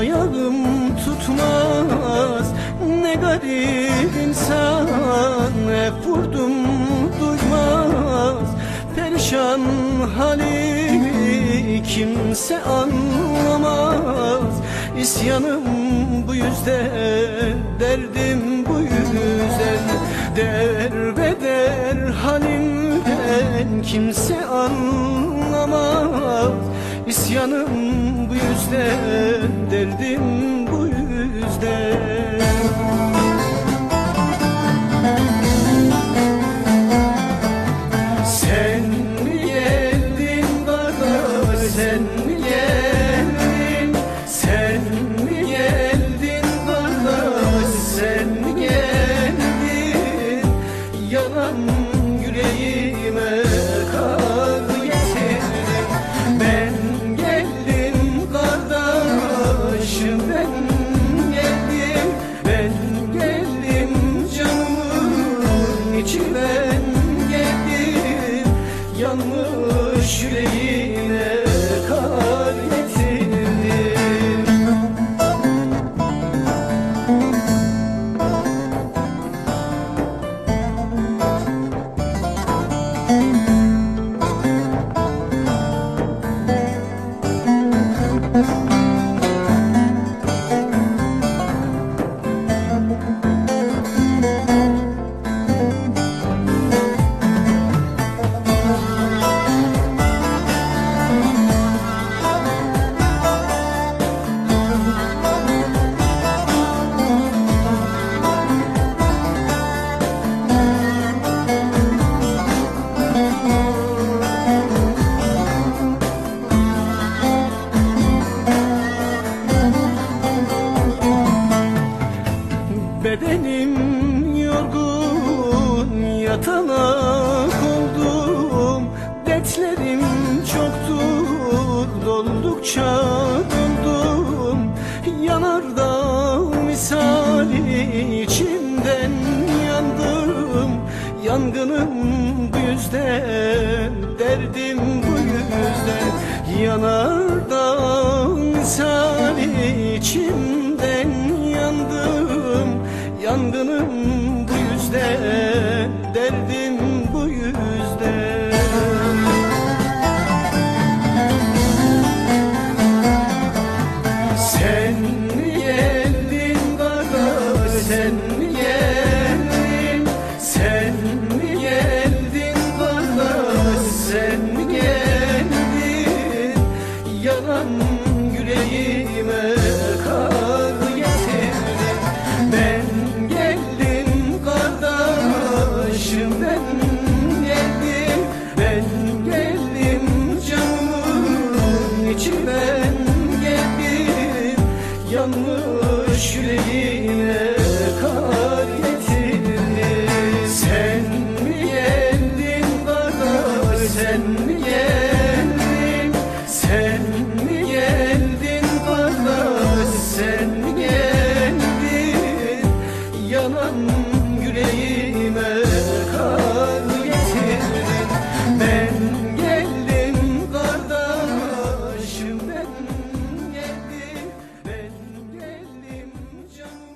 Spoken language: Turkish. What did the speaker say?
ayağım tutmaz. Ne garip insan hep vurdum duymaz. Perişan halimi kimse anlamaz. İsyanım bu yüzden, derdim bu yüzden Der ve der halimden kimse anlamaz. İsyanım bu yüzden, derdim bu yüzden. Sen mi geldin kardeş sen mi geldin Yatanak oldum Dertlerim çoktur doldukça doldum. Yanardağ misali içimden yandım Yangınım bu yüzden derdim bu yüzden. Yanardağ misali içimden yandım Yangınım bu yüzden derdim bu yüzden Sen geldin kardeş sen mi yanan yüreğime.